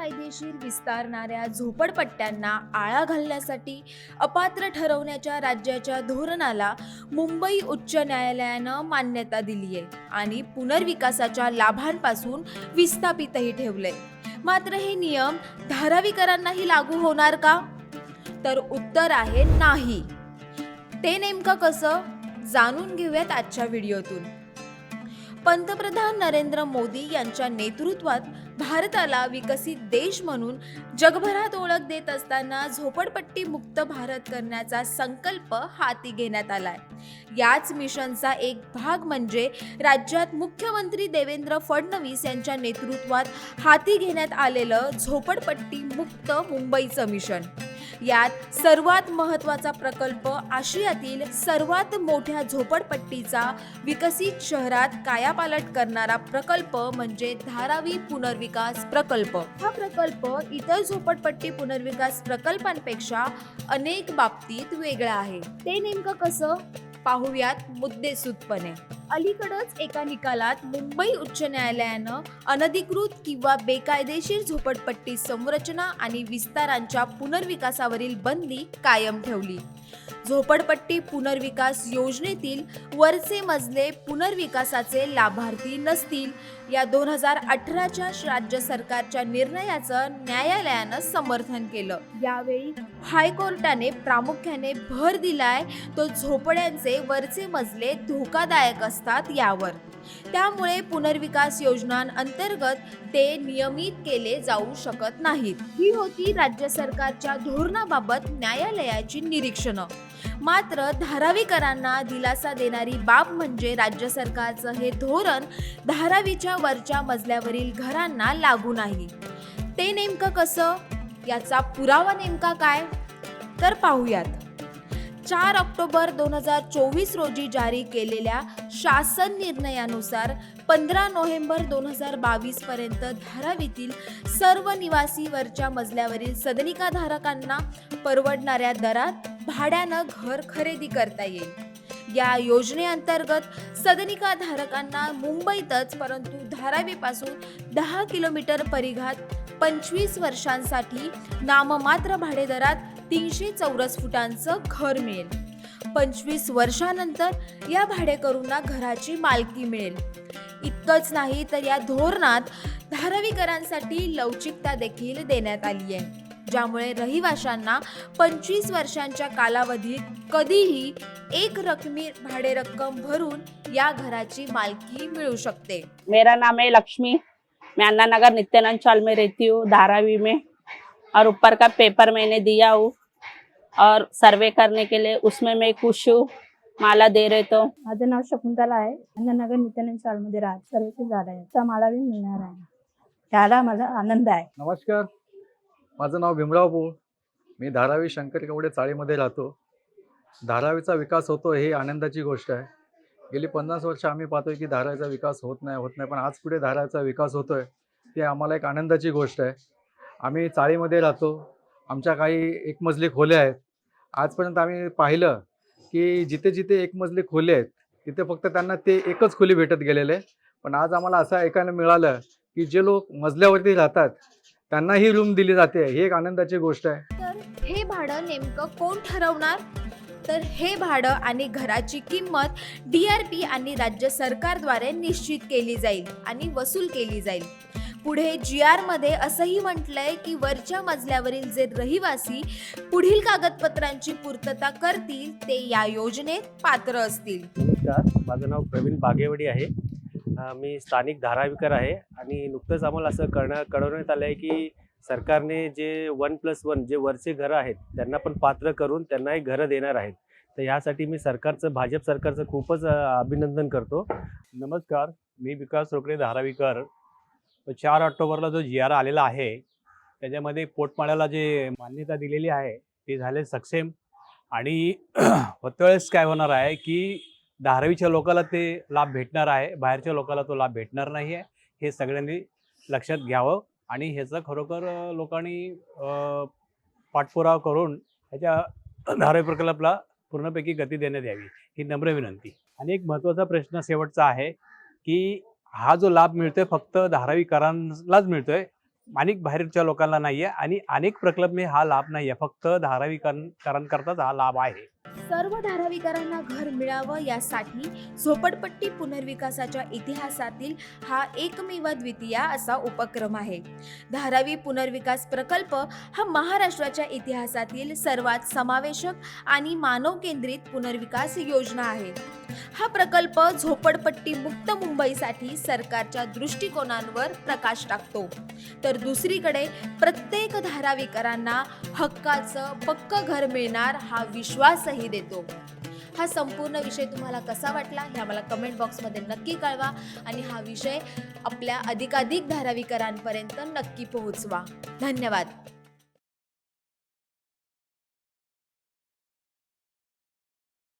बेकायदेशीर विस्तारणाऱ्या झोपडपट्ट्यांना आळा घालण्यासाठी अपात्र ठरवण्याच्या राज्याच्या धोरणाला मुंबई उच्च न्यायालयानं मान्यता दिली आहे आणि पुनर्विकासाच्या लाभांपासून विस्थापितही ठेवलंय. मात्र हे नियम धारावीकरांनाही लागू होणार का? तर उत्तर आहे नाही. ते नेमकं कसं? जाणून घेऊयात आजच्या व्हिडिओतून. पंतप्रधान नरेंद्र मोदी यांच्या नेतृत्वात भारताला विकसित देश म्हणून जगभरात ओळख देत असताना झोपडपट्टी मुक्त भारत करण्याचा संकल्प हाती घेण्यात आलाय. याच मिशनचा एक भाग म्हणजे राज्यात मुख्यमंत्री देवेंद्र फडणवीस यांच्या नेतृत्वात हाती घेण्यात आलेलं झोपडपट्टी मुक्त मुंबईचं मिशन. यात सर्वात महत्त्वाचा प्रकल्प आशियातील सर्वात मोठ्या झोपडपट्टीचा विकसित शहरात कायापालट करणारा प्रकल्प म्हणजे धारावी पुनर्विकास प्रकल्प. हा प्रकल्प इतर झोपडपट्टी पुनर्विकास प्रकल्पांपेक्षा अनेक बाबतीत वेगळा आहे. ते नेमकं कसं? पाहुयात मुद्देसूदपणे. अलीकडच एका निकालात मुंबई उच्च न्यायालयानं अनधिकृत किंवा बेकायदेशीर झोपडपट्टी संरचना आणि विस्तारांच्या पुनर्विकासावरील बंदी कायम ठेवली. झोपडपट्टी पुनर्विकास योजनेतील वरचे मजले पुनर्विकासाचे लाभार्थी नसतील. या दोन हजार अठराच्या राज्य सरकारच्या निर्णयाचं न्यायालयानं समर्थन केलं. यावेळी हायकोर्टाने प्रामुख्याने भर दिलाय तो झोपड्यांचे वरचे मजले धोकादायक असतात यावर. त्यामुळे पुनर्विकास योजनांअंतर्गत ते नियमित केले जाऊ शकत नाहीत. ही होती राज्य सरकारच्या धोरणाबाबत न्यायालयाची निरीक्षणं. मात्र धारावीकरांना दिलासा देणारी बाब म्हणजे राज्य सरकारचं हे धोरण धारावीच्या वरच्या मजल्यावरील घरांना लागू नाही. ते नेमकं कसं? याचा पुरावा नेमका काय? तर पाहूयात. चार ऑक्टोबर दोन हजार चोवीस रोजी जारी केलेल्या शासन निर्णयानुसार पंधरा नोव्हेंबर दोन हजार बावीस पर्यंत धारावीतील सर्व निवासी वरच्या मजल्यावरील सदनिकाधारकांना परवडणाऱ्या दरात भाड्यानं घर खरेदी करता येईल. या योजनेअंतर्गत सदनिकाधारकांना मुंबईतच परंतु धारावीपासून दहा किलोमीटर परिघात पंचवीस वर्षांसाठी नाममात्र भाडेदरात तीनशे चौरस फुटांचं घर मिळेल. पंचवीस वर्षानंतर या भाडेकरूंना घराची मालकी मिळेल. इतकंच नाही तर या धोरणात धारावीकरांसाठी लवचिकता देखील देण्यात आली आहे. ज्यामुळे रहिवाशांना पंचवीस वर्षांच्या कालावधीत कधीही एक रकमी भाडे रक्कम भरून या घराची मालकी मिळू शकते. मेरा नाम है लक्ष्मी. मैं अन्ना नगर नित्यानंद चाल में रहती हूँ धारावी में और ऊपर का पेपर मैंने दिया हूँ। और सर्वे करने के लिए उसमें मैं खुश हूँ। माला दे रहे तो। माझं नाव शकुंतला आहे. नगर नित्यानंद शाळेमध्ये राहत. सर्विसिंग झालं आहे. तर मला बी मिळणार आहे. त्याला मला आनंद आहे. नमस्कार. माझं नाव भीमराव पोळ मी धारावी शंकर कवडे चाळीमध्ये राहतो. धारावीचा विकास होतो ही आनंदाची गोष्ट आहे. गेली पन्नास वर्ष आम्ही पाहतोय की धारावीचा विकास होत नाही होत नाही. पण आज पुढे धारावीचा विकास होतोय ती आम्हाला एक आनंदाची गोष्ट आहे. आम्ही चाळीमध्ये राहतो. आमच्या काही एकमजली खोल्या आहेत. आजपर्यंत आम्ही पाहिलं की जिथे जिथे एकमजली खोले आहेत तिथे फक्त त्यांना ते एकच खोली भेटत गेलेले आहे. पण आज आम्हाला असं ऐकायला मिळालं की जे लोक मजल्यावरती राहतात त्यांना ही रूम दिली जाते. ही एक आनंदाची गोष्ट आहे. तर हे भाडं नेमकं कोण ठरवणार? तर हे भाडं आणि घराची किंमत डी आर पी आणि राज्य सरकारद्वारे निश्चित केली जाईल आणि वसूल केली जाईल. पुढे जी आरमध्ये असंही म्हटलंय की वरच्या मजल्यावरील जे रहिवासी पुढील कागदपत्रांची पूर्तता करतील ते या योजनेत पात्र असतील. नमस्कार माझं नाव प्रवीण बागेवडी आहे. मी स्थानिक धारावीकर आहे आणि नुकतंच आम्हाला असं कळण्या कळवण्यात आलं आहे की सरकारने जे वन प्लस वन जे वरचे घरं आहेत त्यांना पण पात्र करून त्यांनाही घरं देणार आहेत. तर यासाठी मी सरकारचं भाजप सरकारचं खूपच अ, अभिनंदन करतो. नमस्कार मी विकास रोकडे धारावीकर. चार ऑक्टोबरला जो जी आर आलेला आहे त्याच्यामध्ये पोटमाळ्याला जे मान्यता दिलेली आहे ते झाले सक्षम आणि होतवेळेस काय होणार आहे की धारावीच्या लोकाला ते लाभ भेटणार आहे बाहेरच्या लोकाला तो लाभ भेटणार नाही आहे हे सगळ्यांनी लक्षात घ्यावं. आणि ह्याचं खरोखर लोकांनी पाठपुरावा करून ह्याच्या धारावी प्रकल्पाला पूर्णपैकी गती देण्यात यावी ही नम्र विनंती. आणि एक महत्त्वाचा प्रश्न शेवटचा आहे की हा जो लाभ मिळतोय फक्त धारावीकरांनाच मिळतोय. अनेक बाहेरच्या लोकांना नाहीये आणि अनेक प्रकल्प हा लाभ नाहीये. फक्त धारावीकरांकरताच हा लाभ आहे. सर्व धाराविकारांना घर मिळावं यासाठी झोपडपट्टी पुनर्विकासाच्या इतिहासातील हा एकमेव द्वितीय असा उपक्रम आहे. धारावी पुनर्विकास प्रकल्प हा महाराष्ट्राच्या इतिहासातील सर्वात समावेशक आणि मानव केंद्रित पुनर्विकास योजना आहे. हा प्रकल्प झोपडपट्टी मुक्त मुंबईसाठी सरकारच्या दृष्टिकोनांवर प्रकाश टाकतो. तर दुसरीकडे प्रत्येक धाराविकारांना हक्काचं पक्क घर मिळणार हा विश्वास विश्वासही देतो. हा संपूर्ण विषय तुम्हाला कसा वाटला हे आम्हाला कमेंट बॉक्समध्ये नक्की कळवा आणि हा विषय आपल्या अधिकाधिक धारावीकरांपर्यंत नक्की पोहोचवा. धन्यवाद.